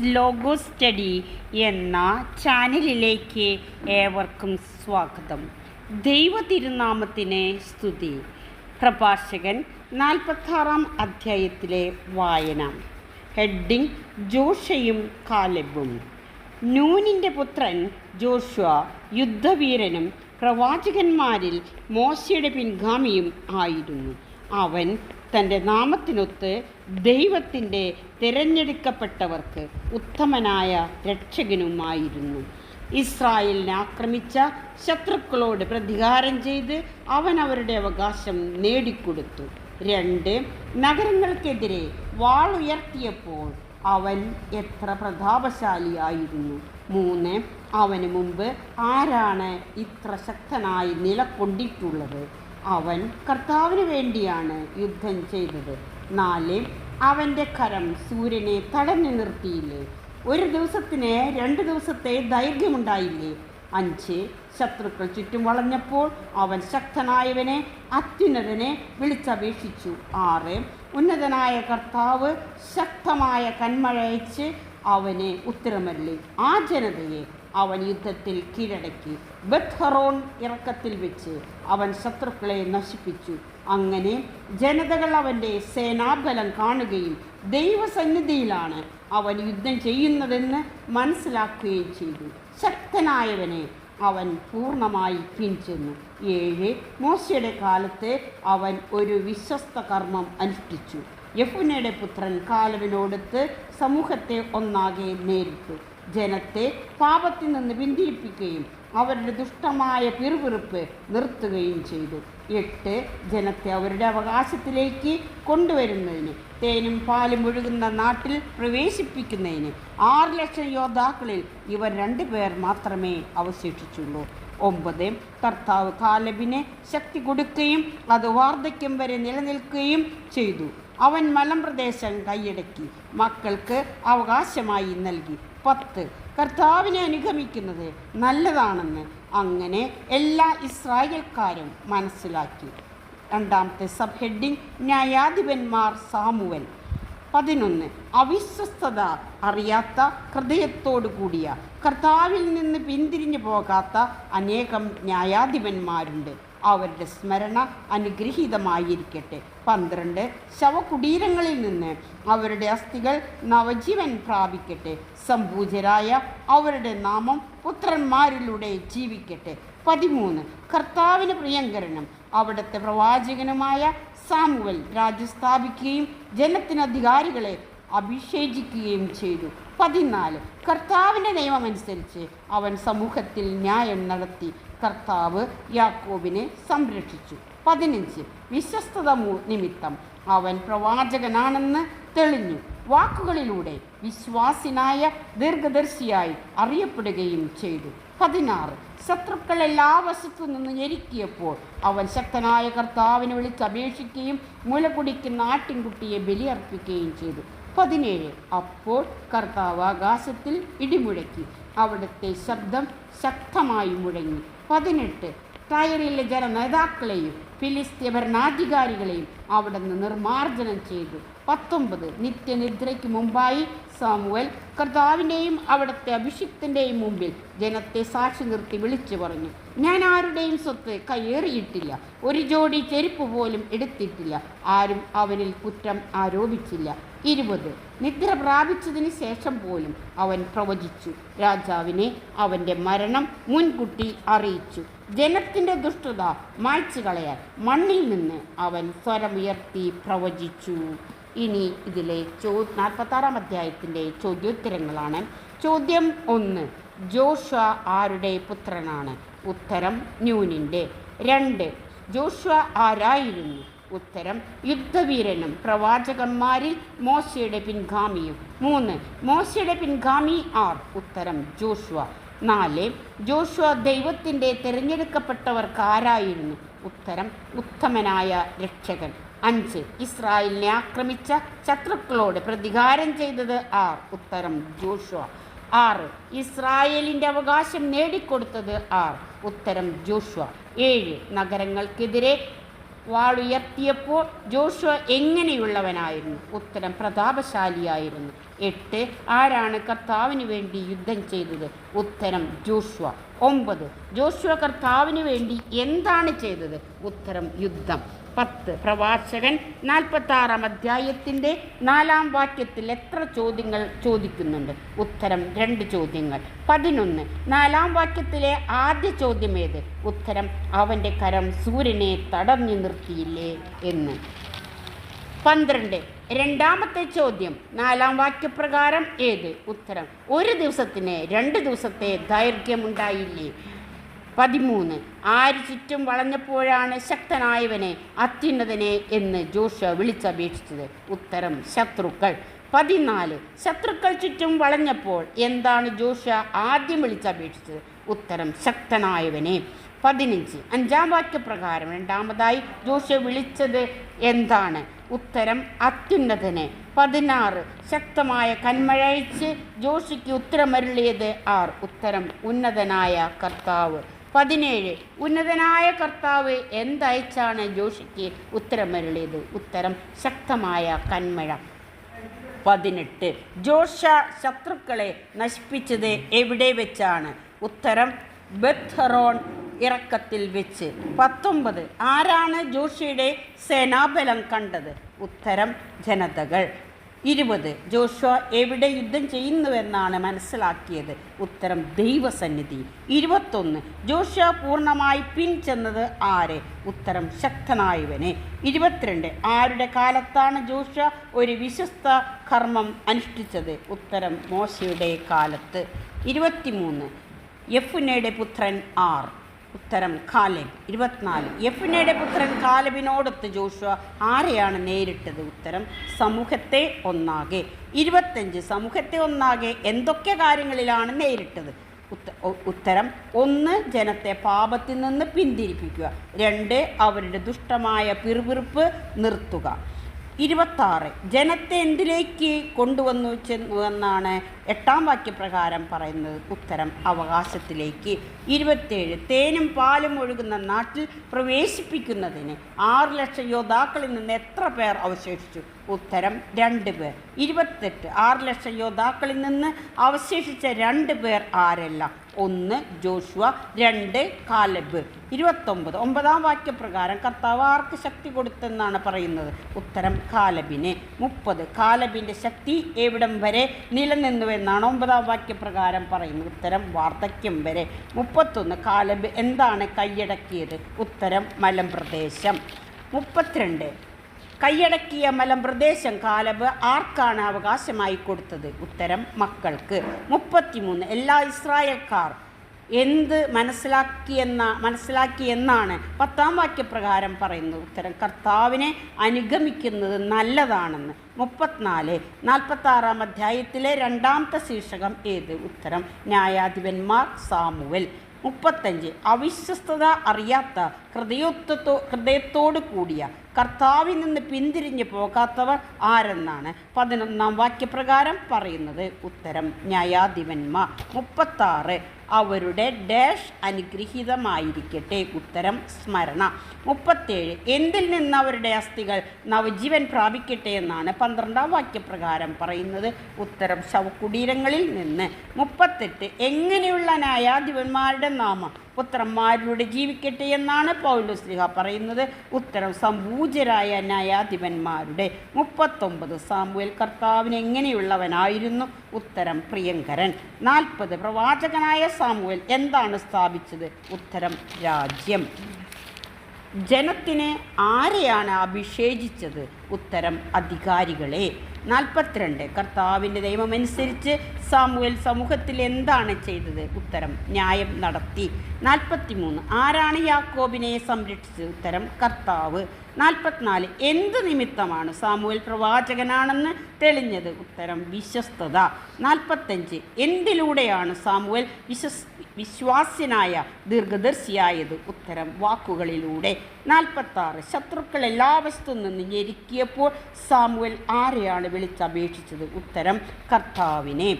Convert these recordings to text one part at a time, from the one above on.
Logo study എന്ന ചാനലിലേക്ക് ഏവർക്കും സ്വാഗതം. ദൈവ തിരുനാമത്തിന് സ്തുതി. പ്രഭാഷകൻ നാൽപ്പത്താറാം അധ്യായത്തിലെ വായന. ഹെഡിങ് ജോഷയും കാലബും. നൂനിന്റെ പുത്രൻ ജോഷുവ യുദ്ധവീരനും പ്രവാചകന്മാരിൽ മോശയുടെ പിൻഗാമിയും ആയിരുന്നു. അവൻ തന്റെ നാമത്തിനൊത്ത് ദൈവത്തിന്റെ തിരഞ്ഞെടുക്കപ്പെട്ടവർക്ക് ഉത്തമനായ രക്ഷകനുമായിരുന്നു. ഇസ്രായേലിനെ ആക്രമിച്ച ശത്രുക്കളോട് പ്രതികാരം ചെയ്ത് അവൻ അവരുടെ അവകാശം നേടിക്കൊടുത്തു. രണ്ട് നഗരങ്ങൾക്കെതിരെ വാളുയർത്തിയപ്പോൾ അവൻ എത്ര പ്രതാപശാലിയായിരുന്നു. മൂന്ന് അവന് മുമ്പ് ആരാണ് ഇത്ര ശക്തനായി നിലകൊണ്ടിട്ടുള്ളത്? അവൻ കർത്താവിന് വേണ്ടിയാണ് യുദ്ധം ചെയ്തത്. നാല് അവന്റെ കരം സൂര്യനെ തടഞ്ഞു നിർത്തിയില്ലേ? ഒരു ദിവസത്തിന് രണ്ട് ദിവസത്തെ ദൈർഘ്യമുണ്ടായില്ലേ? അഞ്ച് ശത്രുക്കൾ ചുറ്റും വളഞ്ഞപ്പോൾ അവൻ ശക്തനായവനെ അത്യുന്നതനെ വിളിച്ചപേക്ഷിച്ചു. ആറ് ഉന്നതനായ കർത്താവ് ശക്തമായ കന്മഴയച്ച് അവനെ ഉത്തരമല്ലേ ആ ജനതയെ അവൻ യുദ്ധത്തിൽ കീഴടക്കി. ബത്ഹറോൺ ഇറക്കത്തിൽ വെച്ച് അവൻ ശത്രുക്കളെ നശിപ്പിച്ചു. അങ്ങനെ ജനതകൾ അവന്റെ സേനാബലം കാണുകയും ദൈവസന്നിധിയിലാണ് അവൻ യുദ്ധം ചെയ്യുന്നതെന്ന് മനസ്സിലാക്കുകയും ചെയ്തു. ശക്തനായവനെ അവൻ പൂർണമായി പിൻചെന്നു. ഏഴ് മോശയുടെ കാലത്ത് അവൻ ഒരു വിശ്വസ്ത കർമ്മം അനുഷ്ഠിച്ചു. യഫുനയുടെ പുത്രൻ കാലവിനോടുത്ത് സമൂഹത്തെ ഒന്നാകെ നേരിട്ടു. ജനത്തെ പാപത്തിൽ നിന്ന് പിന്തിരിപ്പിക്കുകയും അവരുടെ ദുഷ്ടമായ പിറുപിറുപ്പ് നിർത്തുകയും ചെയ്തു. എട്ട് ജനത്തെ അവരുടെ അവകാശത്തിലേക്ക് കൊണ്ടുവരുന്നതിന് തേനും പാലും ഒഴുകുന്ന നാട്ടിൽ പ്രവേശിപ്പിക്കുന്നതിന് ആറ് ലക്ഷം യോദ്ധാക്കളിൽ ഇവർ രണ്ടു പേർ മാത്രമേ അവശേഷിച്ചുള്ളൂ. ഒമ്പത് കർത്താവ് കാലബിന് ശക്തി കൊടുക്കുകയും അത് വാർദ്ധക്യം വരെ നിലനിൽക്കുകയും ചെയ്തു. അവൻ മലമ്പ്രദേശം കൈയടക്കി മക്കൾക്ക് അവകാശമായി നൽകി. പത്ത്. കർത്താവിനെ അനുഗമിക്കുന്നത് നല്ലതാണെന്ന് അങ്ങനെ എല്ലാ ഇസ്രായേൽക്കാരും മനസ്സിലാക്കി. രണ്ടാമത്തെ സബ് ഹെഡിങ് ന്യായാധിപന്മാർ സാമുവൽ. പതിനൊന്ന്. അവിശ്വസ്തത അറിയാത്ത ഹൃദയത്തോടു കൂടിയ കർത്താവിൽ നിന്ന് പിന്തിരിഞ്ഞു പോകാത്ത അനേകം ന്യായാധിപന്മാരുണ്ട്. അവരുടെ സ്മരണ അനുഗ്രഹീതമായിരിക്കട്ടെ. പന്ത്രണ്ട് ശവകുടീരങ്ങളിൽ നിന്ന് അവരുടെ അസ്ഥികൾ നവജീവൻ പ്രാപിക്കട്ടെ. സമ്പൂജരായ അവരുടെ നാമം പുത്രന്മാരിലൂടെ ജീവിക്കട്ടെ. പതിമൂന്ന് കർത്താവിന് പ്രിയങ്കരനും അവിടുത്തെ പ്രവാചകനുമായ സാമുവൽ രാജ്യസ്ഥാപിക്കുകയും ജനത്തിന് അധികാരികളെ അഭിഷേചിക്കുകയും ചെയ്തു. പതിനാല് കർത്താവിന്റെ നിയമമനുസരിച്ച് അവൻ സമൂഹത്തിൽ ന്യായം നടത്തി. കർത്താവ് യാക്കോബിനെ സംരക്ഷിച്ചു. പതിനഞ്ച് വിശ്വസ്തത നിമിത്തം. അവൻ പ്രവാചകനാണെന്ന് തെളിഞ്ഞു. വാക്കുകളിലൂടെ വിശ്വാസിനായ ദീർഘദർശിയായി അറിയപ്പെടുകയും ചെയ്തു. പതിനാറ് ശത്രുക്കൾ എല്ലാ വശത്തു നിന്ന് ഞെരുക്കിയപ്പോൾ അവൻ ശക്തനായ കർത്താവിനെ വിളിച്ച് അപേക്ഷിക്കുകയും മുല കുടിക്കുന്ന ആട്ടിൻകുട്ടിയെ ബലിയർപ്പിക്കുകയും ചെയ്തു. പതിനേഴ്. അപ്പോൾ കർത്താവ് ആകാശത്തിൽ ഇടിമുഴക്കി. അവിടുത്തെ ശബ്ദം ശക്തമായി മുഴങ്ങി. പതിനെട്ട്. ടയറിലെ ജനനേതാക്കളെയും ഫിലിസ്തീയ ഭരണാധികാരികളെയും അവിടെ നിന്ന് നിർമ്മാർജനം ചെയ്തു. പത്തൊമ്പത് നിത്യനിദ്രയ്ക്ക് മുമ്പായി സാമുവൽ കർത്താവിന്റെയും അവിടുത്തെ അഭിഷിക്തന്റെയും മുമ്പിൽ ജനത്തെ സാക്ഷി നിർത്തി വിളിച്ചു പറഞ്ഞു. ഞാൻ ആരുടെയും സ്വത്ത് കയ്യേറിയിട്ടില്ല. ഒരു ജോഡി ചെരുപ്പ് പോലും എടുത്തിട്ടില്ല. ആരും അവനിൽ കുറ്റം ആരോപിച്ചില്ല. ഇരുപത് നിദ്ര പ്രാപിച്ചതിന് ശേഷം പോലും അവൻ പ്രവചിച്ചു. രാജാവിനെ അവന്റെ മരണം മുൻകുട്ടി അറിയിച്ചു. ജനത്തിന്റെ ദുഷ്ടത മായ്ച്ചു കളയാൻ മണ്ണിൽ നിന്ന് അവൻ സ്വരമുയർത്തി പ്രവചിച്ചു. ഇനി ഇതിലെ ചോ നാൽപ്പത്താറാം അധ്യായത്തിന്റെ ചോദ്യോത്തരങ്ങളാണ്. ചോദ്യം ഒന്ന് ജോഷ ആരുടെ പുത്രനാണ്? ഉത്തരം ന്യൂനിന്റെ. രണ്ട് ജോഷ ആരായിരുന്നു? ഉത്തരം യുദ്ധവീരനും പ്രവാചകന്മാരിൽ മോശയുടെ പിൻഗാമിയും. മൂന്ന് മോശയുടെ പിൻഗാമി ആർ? ഉത്തരം ജോഷുവ. നാല് ജോഷുവ ദൈവത്തിന്റെ തിരഞ്ഞെടുക്കപ്പെട്ടവർക്ക് ആരായിരുന്നു? ഉത്തരം ഉത്തമനായ രക്ഷകൻ. അഞ്ച്. ഇസ്രായേലിനെ ആക്രമിച്ച ശത്രുക്കളോട് പ്രതികാരം ചെയ്തത് ആർ. ഉത്തരം ജോഷുവ. ആറ്. ഇസ്രായേലിന്റെ അവകാശം നേടിക്കൊടുത്തത് ആർ. ഉത്തരം ജോഷുവ. ഏഴ്. നഗരങ്ങൾക്കെതിരെ വാളുയർത്തിയപ്പോൾ ജോഷുവ എങ്ങനെയുള്ളവനായിരുന്നു? ഉത്തരം പ്രതാപശാലിയായിരുന്നു. എട്ട്. ആരാണ് കർത്താവിന് വേണ്ടി യുദ്ധം ചെയ്തത്? ഉത്തരം ജോഷുവ. ഒമ്പത്. ജോഷുവ കർത്താവിന് വേണ്ടി എന്താണ് ചെയ്തത്? ഉത്തരം യുദ്ധം. പത്ത്. പ്രവാചകൻ നാൽപ്പത്താറാം അധ്യായത്തിന്റെ നാലാം വാക്യത്തിൽ എത്ര ചോദ്യങ്ങൾ ചോദിക്കുന്നുണ്ട്? ഉത്തരം രണ്ട് ചോദ്യങ്ങൾ. പതിനൊന്ന്. നാലാം വാക്യത്തിലെ ആദ്യ ചോദ്യം ഏത്? ഉത്തരം അവന്റെ കരം സൂര്യനെ തടഞ്ഞു നിർത്തിയില്ലേ എന്ന്. പന്ത്രണ്ട്. രണ്ടാമത്തെ ചോദ്യം നാലാം വാക്യപ്രകാരം ഏത്? ഉത്തരം ഒരു ദിവസത്തിന് രണ്ട് ദിവസത്തെ ദൈർഘ്യമുണ്ടായില്ലേ? പതിമൂന്ന്. ആര് ചുറ്റും വളഞ്ഞപ്പോഴാണ് ശക്തനായവനെ അത്യുന്നതനെ എന്ന് ജോഷ വിളിച്ചപേക്ഷിച്ചത്. ഉത്തരം ശത്രുക്കൾ. പതിനാല്. ശത്രുക്കൾ ചുറ്റും വളഞ്ഞപ്പോൾ എന്താണ് ജോഷ ആദ്യം വിളിച്ചപേക്ഷിച്ചത്? ഉത്തരം ശക്തനായവനെ. പതിനഞ്ച്. അഞ്ചാം വാക്യപ്രകാരം രണ്ടാമതായി ജോഷ വിളിച്ചത് എന്താണ്? ഉത്തരം അത്യുന്നതനെ. പതിനാറ്. ശക്തമായ കന്മഴയച്ച് ജോഷിക്ക് ഉത്തരമരുളിയത് ആർ? ഉത്തരം ഉന്നതനായ കർത്താവ്. പതിനേഴ്. ഉന്നതനായ കർത്താവ് എന്തയച്ചാണ് ജോഷിക്ക് ഉത്തരമരുളിയത്? ഉത്തരം ശക്തമായ കന്മഴ. പതിനെട്ട്. ജോഷ ശത്രുക്കളെ നശിപ്പിച്ചത് എവിടെ വെച്ചാണ്? ഉത്തരം ബെത്തറോൺ ഇറക്കത്തിൽ വെച്ച്. പത്തൊമ്പത്. ആരാണ് ജോഷിയുടെ സേനാബലം കണ്ടത്? ഉത്തരം ജനതകൾ. ഇരുപത്. ജോഷ എവിടെ യുദ്ധം ചെയ്യുന്നുവെന്നാണ് മനസ്സിലാക്കിയത്. ഉത്തരം ദൈവസന്നിധി. ഇരുപത്തൊന്ന്. ജോഷ പൂർണമായി പിൻചെന്നത് ആരെ? ഉത്തരം ശക്തനായവനെ. ഇരുപത്തിരണ്ട്. ആരുടെ കാലത്താണ് ജോഷ ഒരു വിശ്വസ്ത കർമ്മം അനുഷ്ഠിച്ചത്? ഉത്തരം മോശയുടെ കാലത്ത്. ഇരുപത്തിമൂന്ന്. യഫുനയുടെ പുത്രൻ ആർ. ഉത്തരം കാലബ്. ഇരുപത്തിനാല്. യഫുനയുടെ പുത്രൻ കാലബിനോടൊത്ത് ജോഷുവ ആരെയാണ് നേരിട്ടത്? ഉത്തരം സമൂഹത്തെ ഒന്നാകെ. ഇരുപത്തഞ്ച് സമൂഹത്തെ ഒന്നാകെ എന്തൊക്കെ കാര്യങ്ങളിലാണ് നേരിട്ടത്? ഉത്ത- ഉത്തരം ഒന്ന് ജനത്തെ പാപത്തിൽ നിന്ന് പിന്തിരിപ്പിക്കുക. രണ്ട് അവരുടെ ദുഷ്ടമായ പിറുപിറുപ്പ് നിർത്തുക. ഇരുപത്താറ്. ജനത്തെ എന്തിലേക്ക് കൊണ്ടുവന്നു ചെന്നുവെന്നാണ് എട്ടാം വാക്യപ്രകാരം പറയുന്നത് ഉത്തരം അവകാശത്തിലേക്ക്. ഇരുപത്തേഴ് തേനും പാലും ഒഴുകുന്ന നാട്ടിൽ പ്രവേശിപ്പിക്കുന്നതിന് ആറ് ലക്ഷം യോദ്ധാക്കളിൽ നിന്ന് എത്ര പേർ അവശേഷിച്ചു? ഉത്തരം രണ്ട് പേർ. ഇരുപത്തെട്ട് ആറ് ലക്ഷം യോദ്ധാക്കളിൽ നിന്ന് അവശേഷിച്ച രണ്ട് പേർ ആരല്ല? ഒന്ന് ജോഷുവ രണ്ട് കാലബ്. ഇരുപത്തൊമ്പത് ഒമ്പതാം വാക്യപ്രകാരം കർത്താവ് ആർക്ക് ശക്തി കൊടുത്തെന്നാണ് പറയുന്നത്? ഉത്തരം കാലബിന്. മുപ്പത് കാലബിന്റെ ശക്തി എവിടം വരെ നിലനിന്നുവെന്നാണ് ഒമ്പതാം വാക്യപ്രകാരം പറയുന്നത്. ഉത്തരം വാർദ്ധക്യം വരെ. മുപ്പത്തൊന്ന് കാലബ് എന്താണ് കൈയടക്കിയത്? ഉത്തരം മലമ്പ്രദേശം. മുപ്പത്തിരണ്ട് കൈയടക്കിയ മലമ്പ്രദേശം കാലബ് ആർക്കാണ് അവകാശമായി കൊടുത്തത്? ഉത്തരം മക്കൾക്ക്. മുപ്പത്തിമൂന്ന് എല്ലാ ഇസ്രായേൽക്കാർ എന്ത് മനസ്സിലാക്കിയെന്ന മനസ്സിലാക്കിയെന്നാണ് പത്താം വാക്യപ്രകാരം പറയുന്നത് ഉത്തരം. കർത്താവിനെ അനുഗമിക്കുന്നത് നല്ലതാണെന്ന്. മുപ്പത്തിനാല് നാൽപ്പത്താറാം അധ്യായത്തിലെ രണ്ടാമത്തെ ശീർഷകം ഏത്? ഉത്തരം ന്യായാധിപന്മാർ സാമുവൽ. മുപ്പത്തഞ്ച് അവിശ്വസ്തത അറിയാത്ത ഹൃദയോത്വത്തോ ഹൃദയത്തോട് കൂടിയ കർത്താവിൽ നിന്ന് പിന്തിരിഞ്ഞു പോകാത്തവർ ആരെന്നാണ് പതിനൊന്നാം വാക്യപ്രകാരം പറയുന്നത്? ഉത്തരം ന്യായാധിപന്മാർ. മുപ്പത്താറ് അവരുടെ ഡാഷ് അനുഗ്രഹീതമായിരിക്കട്ടെ. ഉത്തരം സ്മരണ. മുപ്പത്തേഴ് എന്തിൽ നിന്ന് അവരുടെ അസ്ഥികൾ നവജീവൻ പ്രാപിക്കട്ടെ എന്നാണ് പന്ത്രണ്ടാം വാക്യപ്രകാരം പറയുന്നത്. ഉത്തരം ശവകുടീരങ്ങളിൽ നിന്ന്. മുപ്പത്തെട്ട് എങ്ങനെയുള്ള ന്യായാധിപന്മാരുടെ നാമം പുത്രന്മാരിലൂടെ ജീവിക്കട്ടെ എന്നാണ് പൗലോസ്ലിഹ പറയുന്നത്. ഉത്തരം സമ്പൂജരായ ന്യായാധിപന്മാരുടെ. മുപ്പത്തൊമ്പത് സാമ്പുവൽ കർത്താവിന് എങ്ങനെയുള്ളവനായിരുന്നു? ഉത്തരം പ്രിയങ്കരൻ. നാൽപ്പത് പ്രവാചകനായ സാമുവേൽ എന്താണ് സ്ഥാപിച്ചത്? ഉത്തരം രാജ്യം. ജനത്തിനെ ആരെയാണ് അഭിഷേചിച്ചത്? ഉത്തരം അധികാരികളെ. നാൽപ്പത്തിരണ്ട് കർത്താവിന്റെ ദൈവമനുസരിച്ച് സാമുവൽ സമൂഹത്തിൽ എന്താണ് ചെയ്തത്? ഉത്തരം ന്യായം നടത്തി. നാൽപ്പത്തി മൂന്ന് ആരാണ് യാക്കോബിനെ സംരക്ഷിച്ചത്? ഉത്തരം കർത്താവ്. നാൽപ്പത്തിനാല്. എന്ത് നിമിത്തമാണ് സാമൂഹ്യ പ്രവാചകനാണെന്ന് തെളിഞ്ഞത്? ഉത്തരം വിശ്വസ്തത. നാൽപ്പത്തഞ്ച്. എന്തിലൂടെയാണ് സാമൂഹ്യ വിശ്വസ് വിശ്വാസ്യനായ ദീർഘദർശിയായത്? ഉത്തരം വാക്കുകളിലൂടെ. നാൽപ്പത്താറ്. ശത്രുക്കൾ എല്ലാ വസ്തു നിന്ന് ഞെരുക്കിയപ്പോൾ സാമുവൽ ആരെയാണ് വിളിച്ചപേക്ഷിച്ചത്? ഉത്തരം കർത്താവിനെ.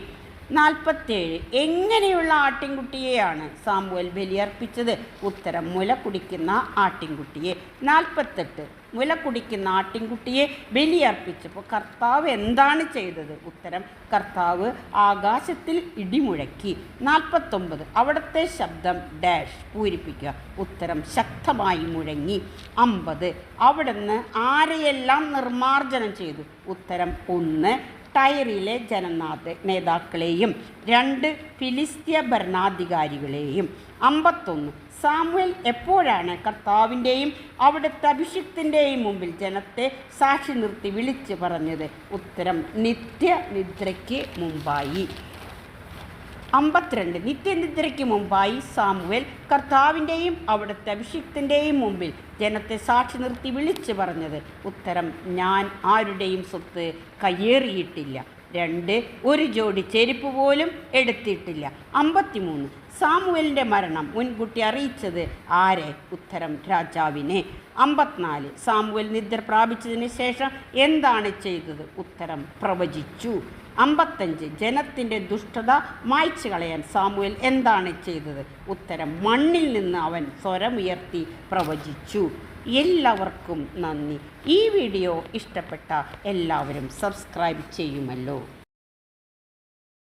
നാൽപ്പത്തേഴ് എങ്ങനെയുള്ള ആട്ടിൻകുട്ടിയെയാണ് സാമുവൽ ബലിയർപ്പിച്ചത്? ഉത്തരം മുല കുടിക്കുന്ന ആട്ടിൻകുട്ടിയെ. നാൽപ്പത്തെട്ട്. മുല കുടിക്കുന്ന ആട്ടിൻകുട്ടിയെ ബലിയർപ്പിച്ചപ്പോൾ കർത്താവ് എന്താണ് ചെയ്തത്? ഉത്തരം കർത്താവ് ആകാശത്തിൽ ഇടിമുഴക്കി. നാൽപ്പത്തൊമ്പത്. അവിടുത്തെ ശബ്ദം ഡാഷ് പൂരിപ്പിക്കുക. ഉത്തരം ശക്തമായി മുഴങ്ങി. അമ്പത്. അവിടുന്ന് ആരെയെല്ലാം നിർമ്മാർജനം ചെയ്തു? ഉത്തരം ഒന്ന് ടൈറിലെ ജനനാഥ നേതാക്കളെയും രണ്ട് ഫിലിസ്തീയ ഭരണാധികാരികളെയും. അമ്പത്തൊന്ന് സാമുവൽ എപ്പോഴാണ് കർത്താവിന്റെയും അവിടുത്തെ അഭിഷിക്തിന്റെയും മുമ്പിൽ ജനത്തെ സാക്ഷി നിർത്തി വിളിച്ചു പറഞ്ഞത്? ഉത്തരം നിത്യനിദ്രയ്ക്ക് മുമ്പായി. അമ്പത്തിരണ്ട്. നിത്യനിദ്രയ്ക്ക് മുമ്പായി സാമുവേൽ കർത്താവിന്റെയും അവിടുത്തെ അഭിഷിക്തന്റെയും മുമ്പിൽ ജനത്തെ സാക്ഷി നിർത്തി വിളിച്ചു പറഞ്ഞത് ഉത്തരം ഞാൻ ആരുടെയും സ്വത്ത് കയ്യേറിയിട്ടില്ല. രണ്ട് ഒരു ജോഡി ചെരുപ്പ് പോലും എടുത്തിട്ടില്ല. അമ്പത്തിമൂന്ന്. സാമുവലിന്റെ മരണം മുൻകുട്ടി അറിയിച്ചത് ആരെ? ഉത്തരം രാജാവിനെ. അമ്പത്തിനാല്. സാമുവൽ നിദ്ര പ്രാപിച്ചതിന് ശേഷം എന്താണ് ചെയ്തത്? ഉത്തരം പ്രവചിച്ചു. അമ്പത്തഞ്ച്. ജനത്തിന്റെ ദുഷ്ടത മായ്ച്ചു കളയാൻ സാമുവൽ എന്താണ് ചെയ്തത്? ഉത്തരം മണ്ണിൽ നിന്ന് അവൻ സ്വരമുയർത്തി പ്രവചിച്ചു. എല്ലാവർക്കും നന്ദി. ഈ വീഡിയോ ഇഷ്ടപ്പെട്ട എല്ലാവരും സബ്സ്ക്രൈബ് ചെയ്യുമല്ലോ.